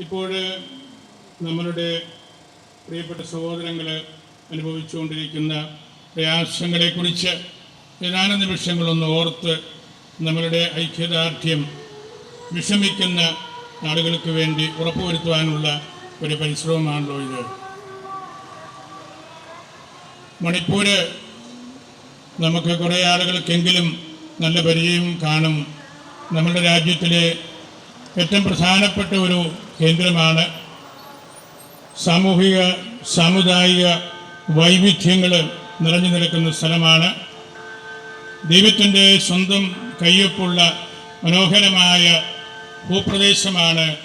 ഇപ്പോൾ നമ്മളുടെ പ്രിയപ്പെട്ട സഹോദരങ്ങൾ അനുഭവിച്ചുകൊണ്ടിരിക്കുന്ന പ്രയാസങ്ങളെക്കുറിച്ച് ഏതാനും നിമിഷങ്ങളൊന്ന് ഓർത്ത് നമ്മളുടെ ഐക്യദാർഢ്യം വിഷമിക്കുന്ന ആളുകൾക്ക് വേണ്ടി ഉറപ്പുവരുത്തുവാനുള്ള ഒരു പരിശ്രമമാണല്ലോ ഇത്. മണിപ്പൂര് നമുക്ക് കുറേ ആളുകൾക്കെങ്കിലും നല്ല പരിചയം കാണും. നമ്മുടെ രാജ്യത്തിലെ ഏറ്റവും പ്രധാനപ്പെട്ട ഒരു കേന്ദ്രമാണ്. സാമൂഹിക സാമുദായിക വൈവിധ്യങ്ങൾ നിറഞ്ഞു നിൽക്കുന്ന സ്ഥലമാണ്. ദൈവത്തിന്റെ സ്വന്തം കയ്യൊപ്പുള്ള മനോഹരമായ ഭൂപ്രദേശമാണ്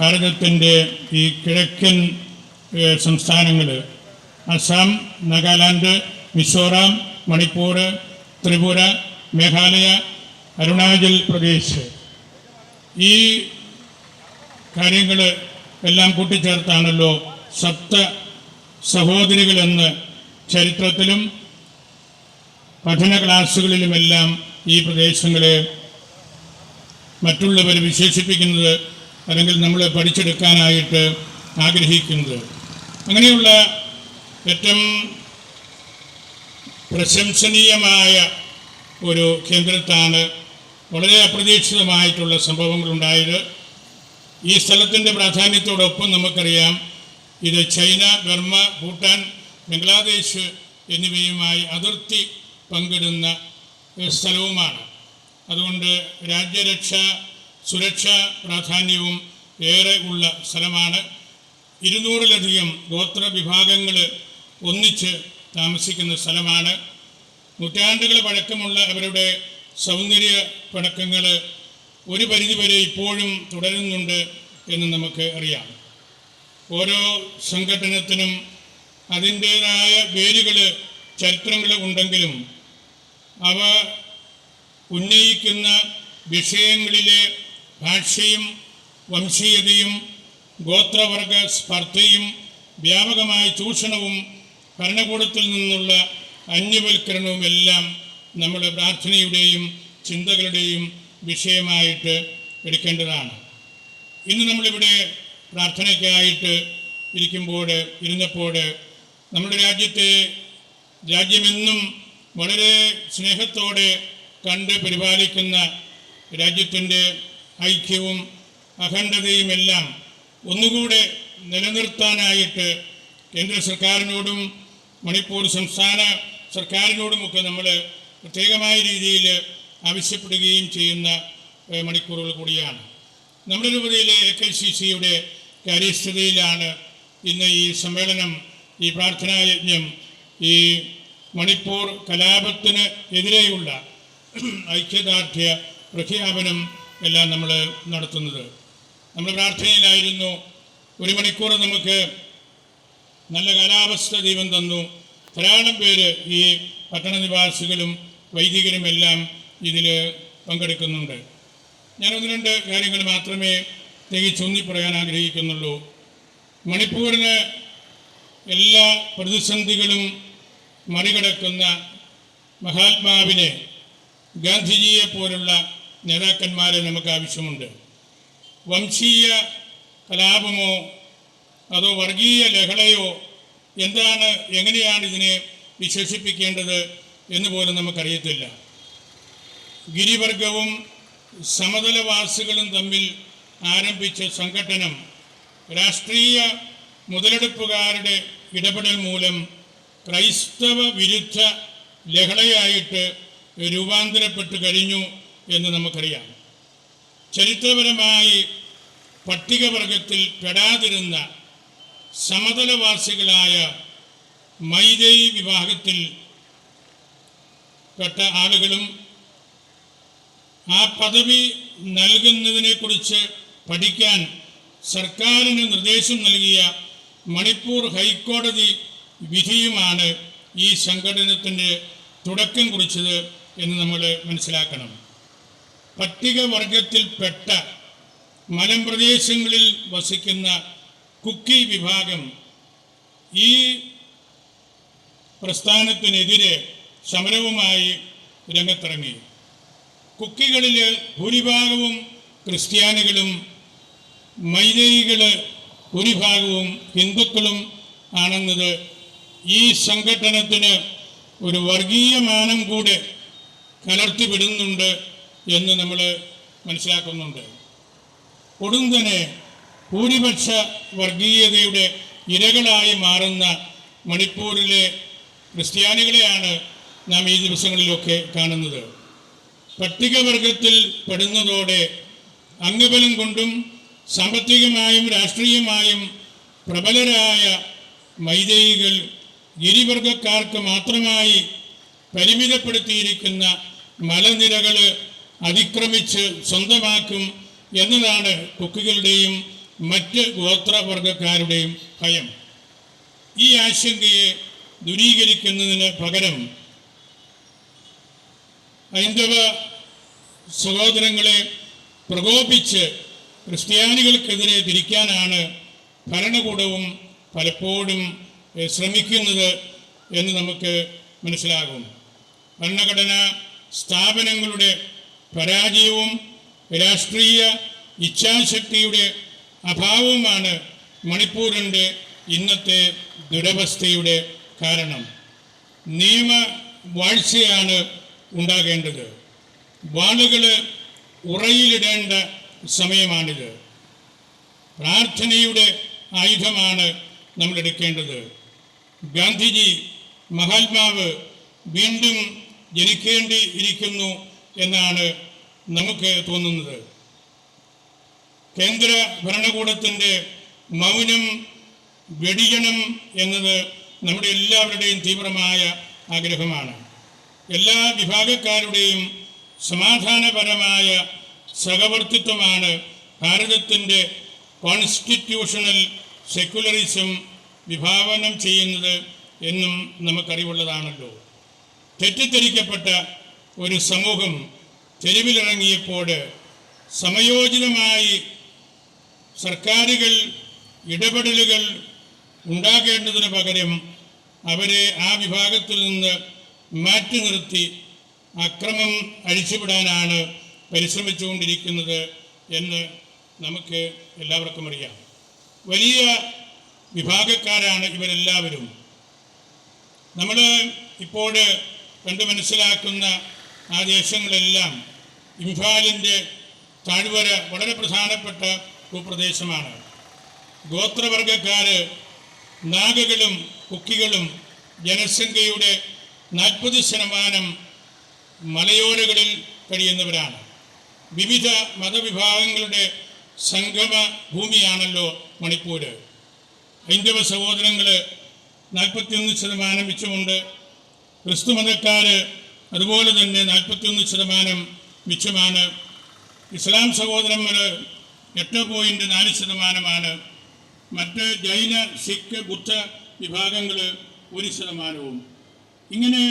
ഭാരതത്തിന്റെ ഈ കിഴക്കൻ സംസ്ഥാനങ്ങൾ അസം നാഗാലാൻഡ് മിസോറാം മണിപ്പൂർ ത്രിപുര മേഘാലയ അരുണാചൽ പ്രദേശ്. ഈ കാര്യങ്ങൾ എല്ലാം കൂട്ടിച്ചേർത്താണല്ലോ സപ്ത സഹോദരികളെന്ന് ചരിത്രത്തിലും പഠന ക്ലാസ്സുകളിലുമെല്ലാം ഈ പ്രദേശങ്ങളെ മറ്റുള്ളവർ വിശേഷിപ്പിക്കുന്നത് അല്ലെങ്കിൽ നമ്മൾ പഠിച്ചെടുക്കാനായിട്ട് ആഗ്രഹിക്കുന്നത്. അങ്ങനെയുള്ള ഏറ്റവും പ്രശംസനീയമായ ഒരു കേന്ദ്രത്താണ് വളരെ അപ്രതീക്ഷിതമായിട്ടുള്ള സംഭവങ്ങളുണ്ടായത്. ഈ സ്ഥലത്തിന്റെ പ്രാധാന്യത്തോടൊപ്പം നമുക്കറിയാം ഇത് ചൈന ബർമ്മ ഭൂട്ടാൻ ബംഗ്ലാദേശ് എന്നിവയുമായി അതിർത്തി പങ്കിടുന്ന സ്ഥലവുമാണ്. അതുകൊണ്ട് രാജ്യരക്ഷ സുരക്ഷാ പ്രാധാന്യവും ഏറെ ഉള്ള സ്ഥലമാണ്. ഇരുന്നൂറിലധികം ഗോത്ര വിഭാഗങ്ങൾ ഒന്നിച്ച് താമസിക്കുന്ന സ്ഥലമാണ്. നൂറ്റാണ്ടുകൾ പഴക്കമുള്ള അവരുടെ സൗന്ദര്യ പഴക്കങ്ങൾ ഒരു പരിധിവരെ ഇപ്പോഴും തുടരുന്നുണ്ട് എന്ന് നമുക്ക് അറിയാം. ഓരോ സംഘടനത്തിനും അതിന്റേതായ വേരുകൾ ചരിത്രങ്ങൾ ഉണ്ടെങ്കിലും അവ ഉന്നയിക്കുന്ന വിഷയങ്ങളിലെ ഭാഷയും വംശീയതയും ഗോത്രവർഗ സ്പർദ്ധയും വ്യാപകമായ ചൂഷണവും ഭരണകൂടത്തിൽ നിന്നുള്ള അന്യവൽക്കരണവും എല്ലാം നമ്മുടെ പ്രാർത്ഥനയുടെയും ചിന്തകളുടെയും വിഷയമായിട്ട് എടുക്കേണ്ടതാണ്. ഇന്ന് നമ്മളിവിടെ പ്രാർത്ഥനയ്ക്കായിട്ട് ഇരിക്കുമ്പോൾ ഇരുന്നപ്പോൾ നമ്മുടെ രാജ്യത്തെ രാജ്യമെന്നും വളരെ സ്നേഹത്തോടെ കണ്ട് പരിപാലിക്കുന്ന രാജ്യത്തിന്റെ ഐക്യവും അഖണ്ഡതയുമെല്ലാം ഒന്നുകൂടെ നിലനിർത്താനായിട്ട് കേന്ദ്ര സർക്കാരിനോടും മണിപ്പൂർ സംസ്ഥാന സർക്കാരിനോടുമൊക്കെ നമ്മൾ പ്രത്യേകമായ രീതിയിൽ ആവശ്യപ്പെടുകയും ചെയ്യുന്ന മണിക്കൂറുകൾ കൂടിയാണ്. നമ്മുടെ രൂപതയിലെ എ കെ സി സിയുടെ കാര്യസ്ഥതയിലാണ് ഇന്ന് ഈ സമ്മേളനം ഈ പ്രാർത്ഥനായജ്ഞം ഈ മണിപ്പൂർ കലാപത്തിന് എതിരെയുള്ള ഐക്യദാർഢ്യ പ്രഖ്യാപനം എല്ലാം നമ്മൾ നടത്തുന്നത്. നമ്മൾ പ്രാർത്ഥനയിലായിരുന്നു ഒരു മണിക്കൂർ നമുക്ക് നല്ല കാലാവസ്ഥ ദൈവം തന്നു. ധാരാളം പേര് ഈ പട്ടണ നിവാസികളും വൈദികരും എല്ലാം ഇതിൽ പങ്കെടുക്കുന്നുണ്ട്. ഞാൻ ഒന്ന് രണ്ട് കാര്യങ്ങൾ മാത്രമേ തികച്ചൊന്നി പറയാൻ ആഗ്രഹിക്കുന്നുള്ളൂ. മണിപ്പൂരിന് എല്ലാ പ്രതിസന്ധികളും മറികടക്കുന്ന മഹാത്മാവിനെ ഗാന്ധിജിയെ പോലുള്ള നേതാക്കന്മാരെ നമുക്ക് ആവശ്യമുണ്ട്. വംശീയ കലാപമോ അതോ വർഗീയ ലഹളയോ എന്താണ് എങ്ങനെയാണ് ഇതിനെ വിശേഷിപ്പിക്കേണ്ടത് എന്ന് പോലും നമുക്കറിയത്തില്ല. ഗിരിവർഗവും സമതലവാസികളും തമ്മിൽ ആരംഭിച്ച സംഘടനം രാഷ്ട്രീയ മുതലെടുപ്പുകാരുടെ ഇടപെടൽ മൂലം ക്രൈസ്തവ വിരുദ്ധ ലഹളയായിട്ട് രൂപാന്തരപ്പെട്ടു കഴിഞ്ഞു എന്ന് നമുക്കറിയാം. ചരിത്രപരമായി പട്ടികവർഗത്തിൽ പെടാതിരുന്ന സമതലവാസികളായ മൈതൈ വിഭാഗത്തിൽ പെട്ട ആളുകളും ആ പദവി നൽകുന്നതിനെ കുറിച്ച് പഠിക്കാൻ സർക്കാരിന് നിർദ്ദേശം നൽകിയ മണിപ്പൂർ ഹൈക്കോടതി വിധിയുമാണ് ഈ സംഘടനത്തിന്റെ തുടക്കം കുറിച്ചത് എന്ന് നമ്മൾ മനസ്സിലാക്കണം. പട്ടികവർഗത്തിൽപ്പെട്ട മലമ്പ്രദേശങ്ങളിൽ വസിക്കുന്ന കുക്കി വിഭാഗം ഈ പ്രസ്ഥാനത്തിനെതിരെ സമരവുമായി രംഗത്തിറങ്ങി. കുക്കികളിൽ ഭൂരിഭാഗവും ക്രിസ്ത്യാനികളും മൈതൈകൾ ഭൂരിഭാഗവും ഹിന്ദുക്കളും ആണെന്നത് ഈ സംഘടനത്തിന് ഒരു വർഗീയ മാനം കൂടെ കലർത്തിവിടുന്നുണ്ട് എന്ന് നമ്മൾ മനസ്സിലാക്കുന്നുണ്ട്. കൊടുന്തനെ ഭൂരിപക്ഷ വർഗീയതയുടെ ഇരകളായി മാറുന്ന മണിപ്പൂരിലെ ക്രിസ്ത്യാനികളെയാണ് നാം ഈ ദിവസങ്ങളിലൊക്കെ കാണുന്നത്. പട്ടികവർഗത്തിൽ പെടുന്നതോടെ അംഗബലം കൊണ്ടും സാമ്പത്തികമായും രാഷ്ട്രീയമായും പ്രബലരായ മൈതൈകൾ ഗിരിവർഗക്കാർക്ക് മാത്രമായി പരിമിതപ്പെടുത്തിയിരിക്കുന്ന മലനിരകൾ അതിക്രമിച്ച് സ്വന്തമാക്കും എന്നതാണ് കുക്കികളുടെയും മറ്റ് ഗോത്രവർഗക്കാരുടെയും ഭയം. ഈ ആശങ്കയെ ദൂരീകരിക്കുന്നതിന് പകരം ഹൈന്ദവ സഹോദരങ്ങളെ പ്രകോപിച്ച് ക്രിസ്ത്യാനികൾക്കെതിരെ തിരിക്കാനാണ് ഭരണകൂടവും പലപ്പോഴും ശ്രമിക്കുന്നത് എന്ന് നമുക്ക് മനസ്സിലാകും. ഭരണഘടന സ്ഥാപനങ്ങളുടെ പരാജയവും രാഷ്ട്രീയ ഇച്ഛാശക്തിയുടെ അഭാവവുമാണ് മണിപ്പൂരിന്റെ ഇന്നത്തെ ദുരവസ്ഥയുടെ കാരണം. നിയമ വാഴ്ചയാണ് ഉണ്ടാകേണ്ടത്. വാളുകൾ ഉറയിലിടേണ്ട സമയമാണിത്. പ്രാർത്ഥനയുടെ ആയുധമാണ് നമ്മൾ എടുക്കേണ്ടത് ഗാന്ധിജി മഹാത്മാവ് വീണ്ടും ജനിക്കേണ്ടി ഇരിക്കുന്നു എന്നാണ് നമുക്ക് തോന്നുന്നത്. കേന്ദ്ര ഭരണകൂടത്തിന്റെ മൗനം വെടിയണം എന്നത് നമ്മുടെ എല്ലാവരുടെയും തീവ്രമായ ആഗ്രഹമാണ്. എല്ലാ വിഭാഗക്കാരുടെയും സമാധാനപരമായ സഹവർത്തിത്വമാണ് ഭാരതത്തിന്റെ കോൺസ്റ്റിറ്റ്യൂഷണൽ സെക്യുലറിസം വിഭാവനം ചെയ്യുന്നത് എന്നും നമുക്കറിവുള്ളതാണല്ലോ. തെറ്റിദ്ധരിക്കപ്പെട്ട ഒരു സമൂഹം തെരുവിലിറങ്ങിയപ്പോൾ സമയോചിതമായി സർക്കാരുകൾ ഇടപെടലുകൾ ഉണ്ടാകേണ്ടതിന് പകരം അവരെ ആ വിഭാഗത്തിൽ നിന്ന് മാറ്റി നിർത്തി അക്രമം അഴിച്ചുവിടാനാണ് പരിശ്രമിച്ചുകൊണ്ടിരിക്കുന്നത് എന്ന് നമുക്ക് എല്ലാവർക്കും അറിയാം. വലിയ വിഭാഗക്കാരാണ് ഇവരെല്ലാവരും. നമ്മൾ ഇപ്പോൾ കണ്ടു മനസ്സിലാക്കുന്ന ആ ദേശങ്ങളെല്ലാം ഇംഫാലിന്റെ താഴ്വര വളരെ പ്രധാനപ്പെട്ട ഭൂപ്രദേശമാണ്. ഗോത്രവർഗക്കാർ നാഗകളും കുക്കികളും ജനസംഖ്യയുടെ നാൽപ്പത് ശതമാനം മലയോരകളിൽ കഴിയുന്നവരാണ്. വിവിധ മതവിഭാഗങ്ങളുടെ സംഗമ ഭൂമിയാണല്ലോ മണിപ്പൂർ ഹൈന്ദവ സഹോദരങ്ങൾ നാൽപ്പത്തിയൊന്ന് ശതമാനം മിച്ചമുണ്ട്. ക്രിസ്തു മതക്കാർ അതുപോലെ തന്നെ നാൽപ്പത്തിയൊന്ന് ശതമാനം മിച്ചമാണ്. ഇസ്ലാം സഹോദരന്മാർ എട്ട് പോയിന്റ് നാല് ശതമാനമാണ്. മറ്റ് ജൈന സിഖ് ബുദ്ധ വിഭാഗങ്ങൾ ഒരു ശതമാനവും. ഇങ്ങനെ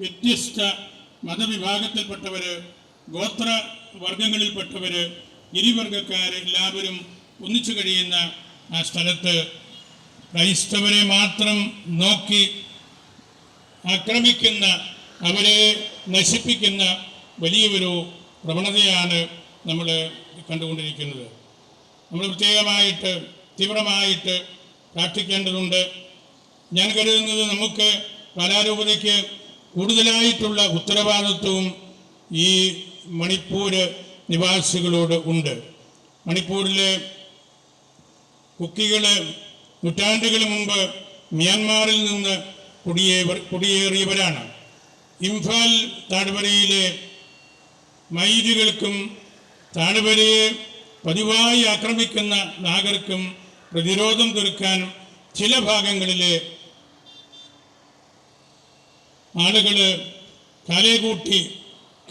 വ്യത്യസ്ത മതവിഭാഗത്തിൽപ്പെട്ടവർ ഗോത്ര വർഗങ്ങളിൽപ്പെട്ടവർ ഗിരിവർഗക്കാർ എല്ലാവരും ഒന്നിച്ചു കഴിയുന്ന ആ സ്ഥലത്ത് ക്രൈസ്തവരെ മാത്രം നോക്കി ആക്രമിക്കുന്ന അവരെ നശിപ്പിക്കുന്ന വലിയൊരു പ്രവണതയാണ് നമ്മൾ കണ്ടുകൊണ്ടിരിക്കുന്നത്. നമ്മൾ പ്രത്യേകമായിട്ട് തീവ്രമായിട്ട് പ്രാർത്ഥിക്കേണ്ടതുണ്ട്. ഞാൻ കരുതുന്നത് നമുക്ക് കലാരൂപതയ്ക്ക് കൂടുതലായിട്ടുള്ള ഉത്തരവാദിത്വവും ഈ മണിപ്പൂർ നിവാസികളോട് ഉണ്ട്. മണിപ്പൂരിലെ കുക്കികൾ നൂറ്റാണ്ടുകൾ മുമ്പ് മ്യാൻമാറിൽ നിന്ന് കുടിയേവർ കുടിയേറിയവരാണ്. ഇംഫാൽ താഴ്വരയിലെ മൈരുകൾക്കും താഴ്വരയെ പതിവായി ആക്രമിക്കുന്ന നാഗർക്കും പ്രതിരോധം തീർക്കാൻ ചില ഭാഗങ്ങളിലെ ആളുകൾ കാലേകൂട്ടി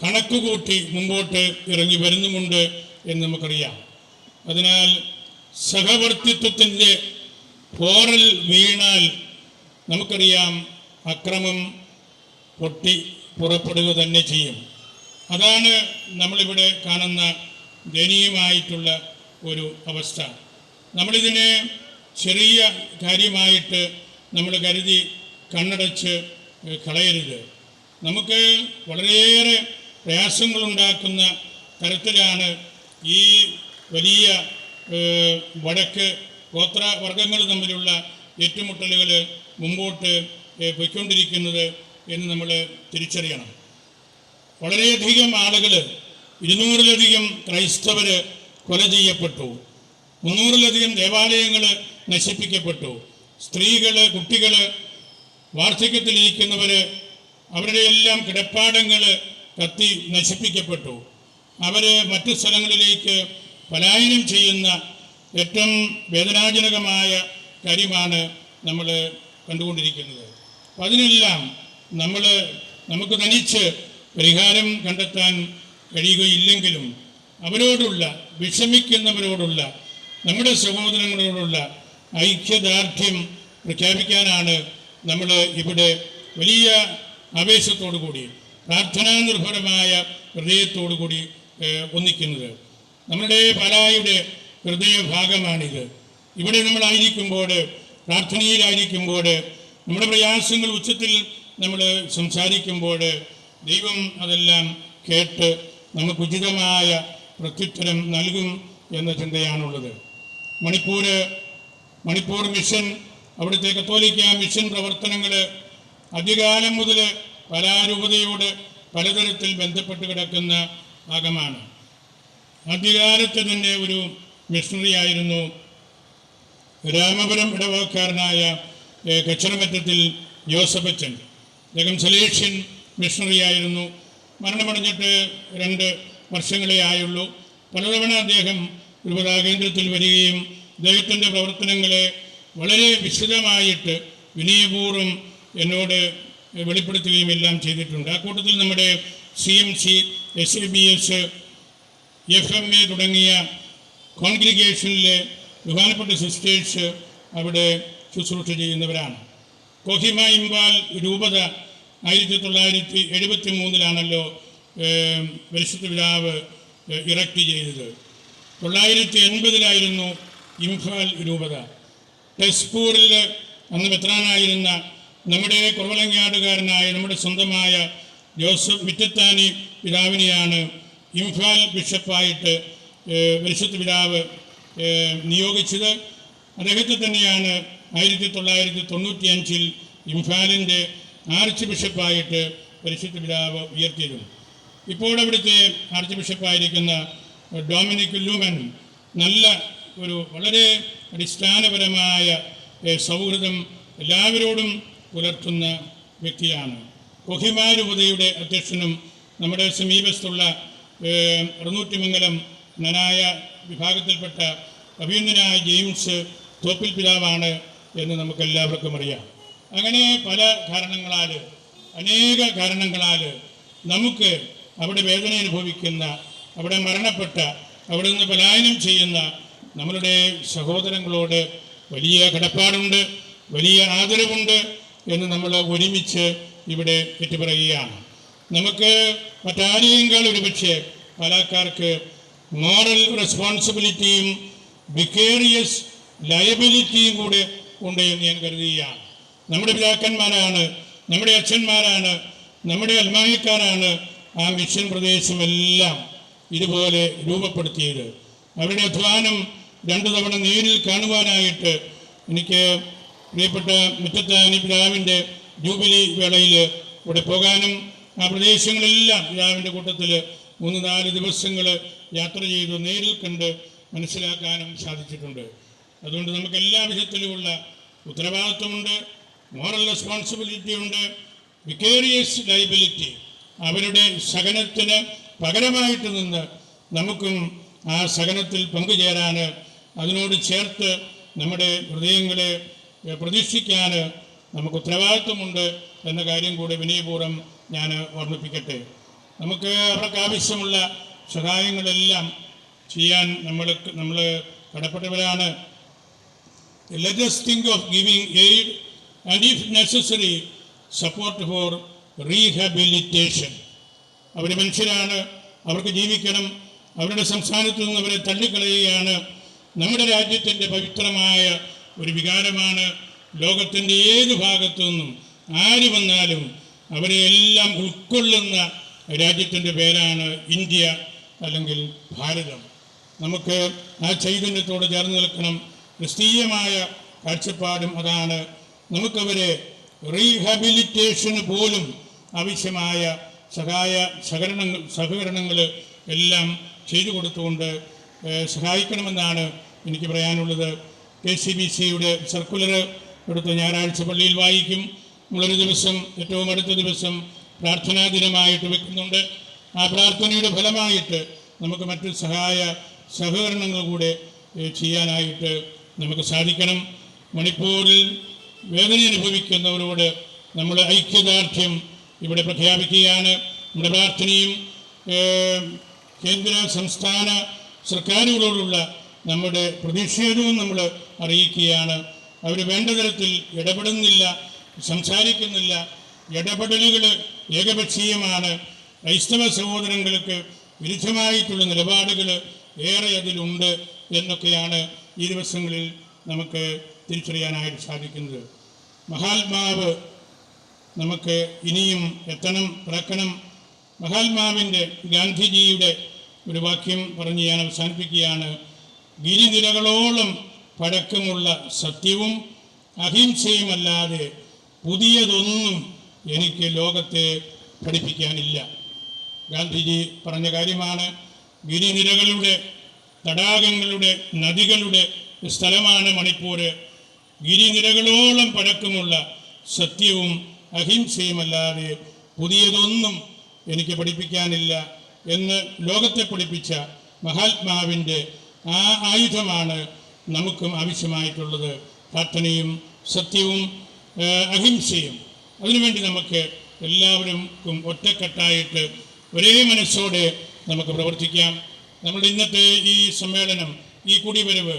കണക്കുകൂട്ടി മുമ്പോട്ട് ഇറങ്ങി വരുന്നുമുണ്ട് എന്ന് നമുക്കറിയാം. അതിനാൽ സഹവർത്തിത്വത്തിന്റെ പോറൽ വീണാൽ നമുക്കറിയാം അക്രമം പൊട്ടി പുറപ്പെടുക തന്നെ ചെയ്യും. അതാണ് നമ്മളിവിടെ കാണുന്ന ദയനീയമായിട്ടുള്ള ഒരു അവസ്ഥ. നമ്മളിതിനെ ചെറിയ കാര്യമായിട്ട് നമ്മൾ കരുതി കണ്ണടച്ച് കളയരുത്. നമുക്ക് വളരെയേറെ പ്രയാസങ്ങളുണ്ടാക്കുന്ന തരത്തിലാണ് ഈ വലിയ വടക്ക് ഗോത്ര വർഗങ്ങൾ തമ്മിലുള്ള ഏറ്റുമുട്ടലുകൾ മുമ്പോട്ട് പൊയ്ക്കൊണ്ടിരിക്കുന്നത് എന്ന് നമ്മൾ തിരിച്ചറിയണം. വളരെയധികം ആളുകൾ ഇരുന്നൂറിലധികം ക്രൈസ്തവർ കൊല ചെയ്യപ്പെട്ടു. മുന്നൂറിലധികം ദേവാലയങ്ങൾ നശിപ്പിക്കപ്പെട്ടു. സ്ത്രീകൾ കുട്ടികൾ വാർദ്ധക്യത്തിലിരിക്കുന്നവർ അവരുടെ എല്ലാം കിടപ്പാടങ്ങൾ കത്തി നശിപ്പിക്കപ്പെട്ടു. അവർ മറ്റു സ്ഥലങ്ങളിലേക്ക് പലായനം ചെയ്യുന്ന ഏറ്റവും വേദനാജനകമായ കാര്യമാണ് നമ്മൾ കണ്ടുകൊണ്ടിരിക്കുന്നത്. അപ്പം അതിനെല്ലാം നമ്മൾ നമുക്ക് തനിച്ച് പരിഹാരം കണ്ടെത്താൻ കഴിയുകയില്ലെങ്കിലും അവരോടുള്ള വിഷമിക്കുന്നവരോടുള്ള നമ്മുടെ സഹോദരങ്ങളോടുള്ള ഐക്യദാർഢ്യം പ്രഖ്യാപിക്കാനാണ് നമ്മൾ ഇവിടെ വലിയ ആവേശത്തോടു കൂടി പ്രാർത്ഥനാ നിർഭരമായ ഹൃദയത്തോടു കൂടി ഒന്നിക്കുന്നത് നമ്മുടെ പാലായുടെ ഹൃദയഭാഗമാണിത് ഇവിടെ നമ്മളായിരിക്കുമ്പോൾ പ്രാർത്ഥനയിലായിരിക്കുമ്പോൾ നമ്മുടെ പ്രയാസങ്ങൾ ഉച്ചത്തിൽ നമ്മൾ സംസാരിക്കുമ്പോൾ ദൈവം അതെല്ലാം കേട്ട് നമുക്ക് ഉചിതമായ പ്രത്യുത്തരം നൽകും എന്ന ചിന്തയാണുള്ളത്. മണിപ്പൂര് മണിപ്പൂർ മിഷൻ അവിടുത്തെ കത്തോലിക്ക മിഷൻ പ്രവർത്തനങ്ങൾ അധികാലം മുതൽ കലാരൂപതയോട് പലതരത്തിൽ ബന്ധപ്പെട്ട് കിടക്കുന്ന ഭാഗമാണ്. ആദ്യകാലത്ത് തന്നെ ഒരു മിഷണറി ആയിരുന്നു രാമപുരം ഇടവക്കാരനായ കച്ചറമറ്റത്തിൽ ജോസഫ് അച്ഛൻ. അദ്ദേഹം സലേഷ്യൻ മിഷണറി ആയിരുന്നു. മരണമടഞ്ഞിട്ട് രണ്ട് വർഷങ്ങളേ ആയുള്ളൂ. പലതവണ അദ്ദേഹം രൂപതാ വരികയും അദ്ദേഹത്തിന്റെ പ്രവർത്തനങ്ങളെ വളരെ വിശദമായിട്ട് വിനയപൂർവം എന്നോട് വെളിപ്പെടുത്തുകയും എല്ലാം ചെയ്തിട്ടുണ്ട്. ആ കൂട്ടത്തിൽ നമ്മുടെ C M C S A B S F M A തുടങ്ങിയ കോൺഗ്രിഗേഷനിലെ ബഹുമാനപ്പെട്ട സിസ്റ്റേഴ്സ് അവിടെ ശുശ്രൂഷ ചെയ്യുന്നവരാണ്. കോഹിമ ഇംബാൽ രൂപത ആയിരത്തി തൊള്ളായിരത്തി എഴുപത്തി മൂന്നിലാണല്ലോ പരിശുദ്ധ പിതാവ് ഇറക്റ്റ് ചെയ്തത്. തൊള്ളായിരത്തി എൺപതിലായിരുന്നു ഇംഫാൽ രൂപത. ടെസ്പൂറിൽ അന്ന് മെത്രാനായിരുന്ന നമ്മുടെ കുറവലങ്ങാടുകാരനായ നമ്മുടെ സ്വന്തമായ ജോസഫ് മിറ്റത്താനി പിതാവിനെയാണ് ഇംഫാൽ ബിഷപ്പായിട്ട് പരിശുദ്ധ പിതാവ് നിയോഗിച്ചത്. അദ്ദേഹത്തെ തന്നെയാണ് ആയിരത്തി തൊള്ളായിരത്തി തൊണ്ണൂറ്റി അഞ്ചിൽ ഇംഫാലിന്റെ ആർച്ച് ബിഷപ്പായിട്ട് പരിശുദ്ധ പിതാവ് ഉയർത്തിയത്. ഇപ്പോൾ അവിടുത്തെ ആർച്ച് ബിഷപ്പായിരിക്കുന്ന ഡൊമിനിക് ലൂമൻ നല്ല ഒരു വളരെ അടിസ്ഥാനപരമായ സൗഹൃദം എല്ലാവരോടും പുലർത്തുന്ന വ്യക്തിയാണ്. കൊഹിമാരൂപതയുടെ അധ്യക്ഷനും നമ്മുടെ സമീപത്തുള്ള അറുന്നൂറ്റിമംഗലം നനായ വിഭാഗത്തിൽപ്പെട്ട അഭിയന്തനായ ജെയിംസ് തോപ്പിൽ പിതാവാണ് എന്ന് നമുക്കെല്ലാവർക്കും അറിയാം. അങ്ങനെ പല കാരണങ്ങളാൽ അനേക കാരണങ്ങളാൽ നമുക്ക് അവിടെ വേദന അനുഭവിക്കുന്ന അവിടെ മരണപ്പെട്ട അവിടെ നിന്ന് പലായനം ചെയ്യുന്ന നമ്മളുടെ സഹോദരങ്ങളോട് വലിയ കടപ്പാടുണ്ട് വലിയ ആദരവുണ്ട് എന്ന് നമ്മൾ ഒരുമിച്ച് ഇവിടെ ഏറ്റുപറയുകയാണ് നമുക്ക് മറ്റാരെയേക്കാൾ ഒരുപക്ഷെ പാലക്കാർക്ക് മോറൽ റെസ്പോൺസിബിലിറ്റിയും വിക്കേറിയസ് ലയബിലിറ്റിയും കൂടെ ഉണ്ട് എന്ന് ഞാൻ കരുതുകയാണ്. നമ്മുടെ പിതാക്കന്മാരാണ് നമ്മുടെ അച്ഛന്മാരാണ് നമ്മുടെ അൽമാഹിക്കാരാണ് ആ മിഷൻ പ്രദേശമെല്ലാം ഇതുപോലെ രൂപപ്പെടുത്തിയത്. അവരുടെ അധ്വാനം രണ്ടു തവണ നേരിൽ കാണുവാനായിട്ട് എനിക്ക് പ്രിയപ്പെട്ട മുറ്റത്തെ പിതാവിന്റെ ജൂബിലി വേളയിൽ ഇവിടെ പോകാനും ആ പ്രദേശങ്ങളെല്ലാം പിതാവിന്റെ കൂട്ടത്തിൽ മൂന്ന് നാല് ദിവസങ്ങൾ യാത്ര ചെയ്ത് നേരിൽ കണ്ട് മനസ്സിലാക്കാനും സാധിച്ചിട്ടുണ്ട്. അതുകൊണ്ട് നമുക്ക് എല്ലാ വിധത്തിലുമുള്ള ഉത്തരവാദിത്വമുണ്ട് മോറൽ റെസ്പോൺസിബിലിറ്റി ഉണ്ട് വിക്കേറിയസ് ലൈബിലിറ്റി അവരുടെ സഹനത്തിന് പകരമായിട്ട് നിന്ന് നമുക്കും ആ സഹനത്തിൽ പങ്കുചേരാൻ അതിനോട് ചേർത്ത് നമ്മുടെ ഹൃദയങ്ങളെ പ്രതീക്ഷിക്കാൻ നമുക്ക് ഉത്തരവാദിത്വമുണ്ട് എന്ന കാര്യം കൂടി വിനയപൂർവം ഞാൻ ഓർമ്മിപ്പിക്കട്ടെ. നമുക്ക് അവർക്ക് ആവശ്യമുള്ള സഹായങ്ങളെല്ലാം ചെയ്യാൻ നമ്മൾ നമ്മൾ കടപ്പെട്ടവരാണ്. Us think of giving aid and if necessary support for rehabilitation. അവർ മനുഷ്യരാണ് അവർക്ക് ജീവിക്കണം അവരുടെ സംസ്ഥാനത്ത് നിന്ന് അവരെ തള്ളിക്കളയുകയാണ് നമ്മുടെ രാജ്യത്തിന്റെ പവിത്രമായ ഒരു വികാരമാണ് ലോകത്തിന്റെ ഏത് ഭാഗത്തു നിന്നും ആര് വന്നാലും അവരെ എല്ലാം ഉൾക്കൊള്ളുന്ന രാജ്യത്തിന്റെ പേരാണ് ഇന്ത്യ അല്ലെങ്കിൽ ഭാരതം. നമുക്ക് ആ ചൈതന്യത്തോട് ചേർന്ന് നിൽക്കണം. ക്രിസ്തീയമായ കാഴ്ചപ്പാടും അതാണ്. നമുക്കവരെ റീഹാബിലിറ്റേഷന് പോലും ആവശ്യമായ സഹായ സഹകരണങ്ങൾ സഹകരണങ്ങൾ എല്ലാം ചെയ്തു കൊടുത്തുകൊണ്ട് സഹായിക്കണമെന്നാണ് എനിക്ക് പറയാനുള്ളത്. കെ സി ബി സിയുടെ സർക്കുലർ എടുത്ത് ഞായറാഴ്ച പള്ളിയിൽ വായിക്കും. നമ്മളൊരു ദിവസം ഏറ്റവും അടുത്ത ദിവസം പ്രാർത്ഥനാ ദിനമായിട്ട് വെക്കുന്നുണ്ട്. ആ പ്രാർത്ഥനയുടെ ഫലമായിട്ട് നമുക്ക് മറ്റു സഹായ സഹകരണങ്ങൾ കൂടെ ചെയ്യാനായിട്ട് നമുക്ക് സാധിക്കണം. മണിപ്പൂരിൽ വേദന അനുഭവിക്കുന്നവരോട് നമ്മൾ ഐക്യദാർഢ്യം ഇവിടെ പ്രഖ്യാപിക്കുകയാണ്. നമ്മുടെ പ്രാർത്ഥനയും കേന്ദ്ര സംസ്ഥാന സർക്കാരുകളോടുള്ള നമ്മുടെ പ്രതിഷേധവും നമ്മൾ അറിയിക്കുകയാണ്. അവർ വേണ്ട തരത്തിൽ ഇടപെടുന്നില്ല സംസാരിക്കുന്നില്ല. ഇടപെടലുകൾ ഏകപക്ഷീയമാണ്. ക്രൈസ്തവ സഹോദരങ്ങൾക്ക് വിരുദ്ധമായിട്ടുള്ള നിലപാടുകൾ ഏറെ അതിലുണ്ട് എന്നൊക്കെയാണ് ഈ ദിവസങ്ങളിൽ നമുക്ക് തിരിച്ചറിയാനായിട്ട് സാധിക്കുന്നത്. മഹാത്മാവ് നമുക്ക് ഇനിയും എത്തണം പിറക്കണം. മഹാത്മാവിന്റെ ഗാന്ധിജിയുടെ ഒരു വാക്യം പറഞ്ഞ് ഞാൻ അവസാനിപ്പിക്കുകയാണ്. ഗിരിനിരകളോളം പഴക്കമുള്ള സത്യവും അഹിംസയുമല്ലാതെ പുതിയതൊന്നും എനിക്ക് ലോകത്തെ പഠിപ്പിക്കാനില്ല. ഗാന്ധിജി പറഞ്ഞ കാര്യമാണ് ഗിരിനിരകളുടെ തടാകങ്ങളുടെ നദികളുടെ സ്ഥലമാണ് മണിപ്പൂർ ഗിരിനിരകളോളം പഴക്കമുള്ള സത്യവും അഹിംസയുമല്ലാതെ പുതിയതൊന്നും എനിക്ക് പഠിപ്പിക്കാനില്ല. എന്ന് ലോകത്തെ പഠിപ്പിച്ച മഹാത്മാവിന്റെ ആ ആയുധമാണ് നമുക്കും ആവശ്യമായിട്ടുള്ളത്. പ്രാർത്ഥനയും സത്യവും അഹിംസയും. അതിനുവേണ്ടി നമുക്ക് എല്ലാവർക്കും ഒറ്റക്കെട്ടായിട്ട് ഒരേ മനസ്സോടെ നമുക്ക് പ്രവർത്തിക്കാം. നമ്മുടെ ഇന്നത്തെ ഈ സമ്മേളനം ഈ കുടിവരവ്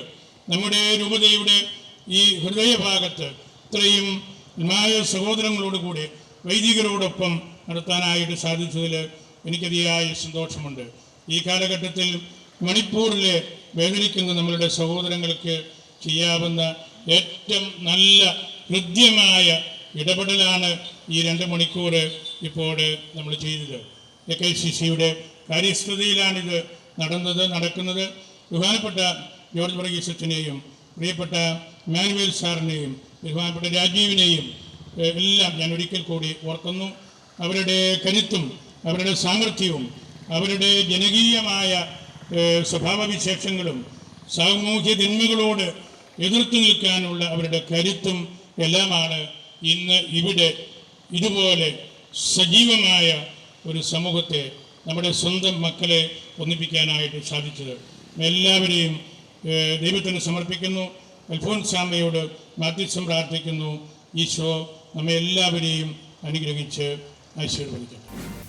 നമ്മുടെ രൂപതയുടെ ഈ ഹൃദയഭാഗത്ത് ഇത്രയും മായ സഹോദരങ്ങളോടുകൂടി വൈദികരോടൊപ്പം നടത്താനായിട്ട് സാധിച്ചതിൽ എനിക്കതിയായ സന്തോഷമുണ്ട്. ഈ കാലഘട്ടത്തിൽ മണിപ്പൂരിലെ വേദനിക്കുന്ന നമ്മളുടെ സഹോദരങ്ങൾക്ക് ചെയ്യാവുന്ന ഏറ്റവും നല്ല ഹൃദ്യമായ ഇടപെടലാണ് ഈ രണ്ട് മണിക്കൂർ ഇപ്പോൾ നമ്മൾ ചെയ്തത്. എ കെ സി സിയുടെ കാര്യസ്ഥതയിലാണിത് നടന്നത് നടക്കുന്നത്. ബഹുമാനപ്പെട്ട ജോർജ് വർഗീസ് അച്ഛനെയും പ്രിയപ്പെട്ട മാനുവേൽ സാറിനെയും ബഹുമാനപ്പെട്ട രാജീവിനെയും എല്ലാം ഞാൻ ഒരിക്കൽ കൂടി ഓർക്കുന്നു. അവരുടെ കരുത്തും അവരുടെ സാമർഥ്യവും അവരുടെ ജനകീയമായ സ്വഭാവവിശേഷങ്ങളും സാമൂഹ്യ തിന്മകളോട് എതിർത്തു നിൽക്കാനുള്ള അവരുടെ കരുത്തും എല്ലാമാണ് ഇന്ന് ഇവിടെ ഇതുപോലെ സജീവമായ ഒരു സമൂഹത്തെ നമ്മുടെ സ്വന്തം മക്കളെ ഒന്നിപ്പിക്കാനായിട്ട് സാധിച്ചത്. എല്ലാവരെയും ദൈവത്തിന് സമർപ്പിക്കുന്നു. അൽഫോൻസാമയോട് മാധ്യസ്ഥം പ്രാർത്ഥിക്കുന്നു. ഈശോ നമ്മെ എല്ലാവരെയും അനുഗ്രഹിച്ച് ആശീർവദിക്കട്ടെ.